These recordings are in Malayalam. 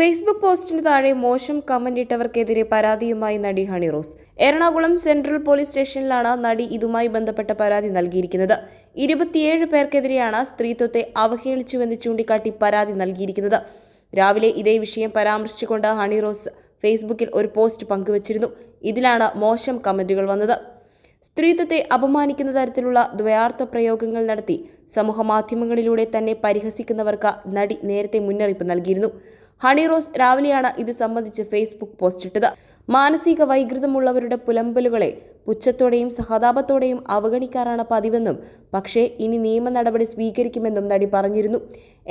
ഫേസ്ബുക്ക് പോസ്റ്റിന് താഴെ മോശം കമന്റ് ഇട്ടവർക്കെതിരെ പരാതിയുമായി നടി Honey Rose. Ernakulam central police സ്റ്റേഷനിലാണ് നടി ഇതുമായി ബന്ധപ്പെട്ട പരാതി നൽകിയിരിക്കുന്നത്. ഇരുപത്തിയേഴ് പേർക്കെതിരെയാണ് സ്ത്രീത്വത്തെ അവഹേളിച്ചുവെന്ന് ചൂണ്ടിക്കാട്ടി പരാതി നൽകിയിരിക്കുന്നത്. രാവിലെ ഇതേ വിഷയം പരാമർശിച്ചുകൊണ്ട് ഹണി റോസ് ഫേസ്ബുക്കിൽ ഒരു പോസ്റ്റ് പങ്കുവച്ചിരുന്നു. ഇതിലാണ് മോശം കമന്റുകൾ വന്നത്. സ്ത്രീത്വത്തെ അപമാനിക്കുന്ന തരത്തിലുള്ള ദ്വയാർത്ഥ പ്രയോഗങ്ങൾ നടത്തി സമൂഹമാധ്യമങ്ങളിലൂടെ തന്നെ പരിഹസിക്കുന്നവർക്ക് നടി നേരത്തെ മുന്നറിയിപ്പ് നൽകിയിരുന്നു. ഹണി റോസ് രാവിലെയാണ് ഇത് സംബന്ധിച്ച് ഫേസ്ബുക്ക് പോസ്റ്റ് ഇട്ടത്. മാനസിക വൈകൃതമുള്ളവരുടെ പുലമ്പലുകളെ പുച്ഛത്തോടെയും സഹതാപത്തോടെയും അവഗണിക്കാറാണ് പതിവെന്നും പക്ഷേ ഇനി നിയമ നടപടി സ്വീകരിക്കുമെന്നും നടി പറഞ്ഞിരുന്നു.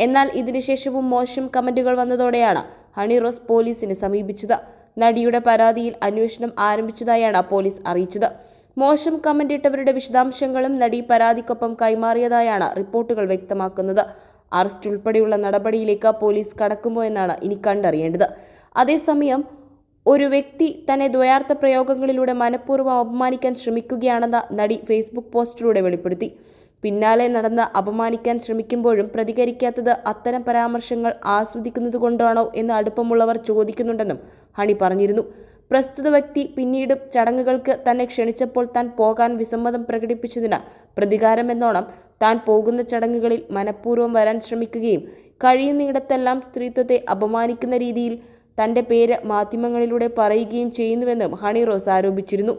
എന്നാൽ ഇതിനുശേഷവും മോശം കമന്റുകൾ വന്നതോടെയാണ് ഹണി റോസ് പോലീസിനെ സമീപിച്ചത്. നടിയുടെ പരാതിയിൽ അന്വേഷണം ആരംഭിച്ചതായാണ് പോലീസ് അറിയിച്ചത്. മോശം കമന്റ് ഇട്ടവരുടെ വിശദാംശങ്ങളും നടി പരാതിക്കൊപ്പം കൈമാറിയതായാണ് റിപ്പോർട്ടുകൾ വ്യക്തമാക്കുന്നത്. അറസ്റ്റ് ഉൾപ്പെടെയുള്ള നടപടിയിലേക്ക് പോലീസ് കടക്കുമോ എന്നാണ് ഇനി കണ്ടറിയേണ്ടത്. അതേസമയം ഒരു വ്യക്തി തന്നെ ദ്വയാർത്ഥ പ്രയോഗങ്ങളിലൂടെ മനഃപൂർവം അപമാനിക്കാൻ ശ്രമിക്കുകയാണെന്ന് നടി ഫേസ്ബുക്ക് പോസ്റ്റിലൂടെ വെളിപ്പെടുത്തി. പിന്നാലെ നടന്ന് അപമാനിക്കാൻ ശ്രമിക്കുമ്പോഴും പ്രതികരിക്കാത്തത് അത്തരം പരാമർശങ്ങൾ ആസ്വദിക്കുന്നത് കൊണ്ടാണോ എന്ന് അടുപ്പമുള്ളവർ ചോദിക്കുന്നുണ്ടെന്നും ഹണി പറഞ്ഞിരുന്നു. പ്രസ്തുത വ്യക്തി പിന്നീട് ചടങ്ങുകൾക്ക് തന്നെ ക്ഷണിച്ചപ്പോൾ താൻ പോകാൻ വിസമ്മതം പ്രകടിപ്പിച്ചതിന് പ്രതികാരമെന്നോണം താൻ പോകുന്ന ചടങ്ങുകളിൽ മനഃപൂർവം വരാൻ ശ്രമിക്കുകയും കഴിയുന്നിടത്തെല്ലാം സ്ത്രീത്വത്തെ അപമാനിക്കുന്ന രീതിയിൽ തന്റെ പേര് മാധ്യമങ്ങളിലൂടെ പറയുകയും ചെയ്യുന്നുവെന്നും ഹണി റോസ് ആരോപിച്ചിരുന്നു.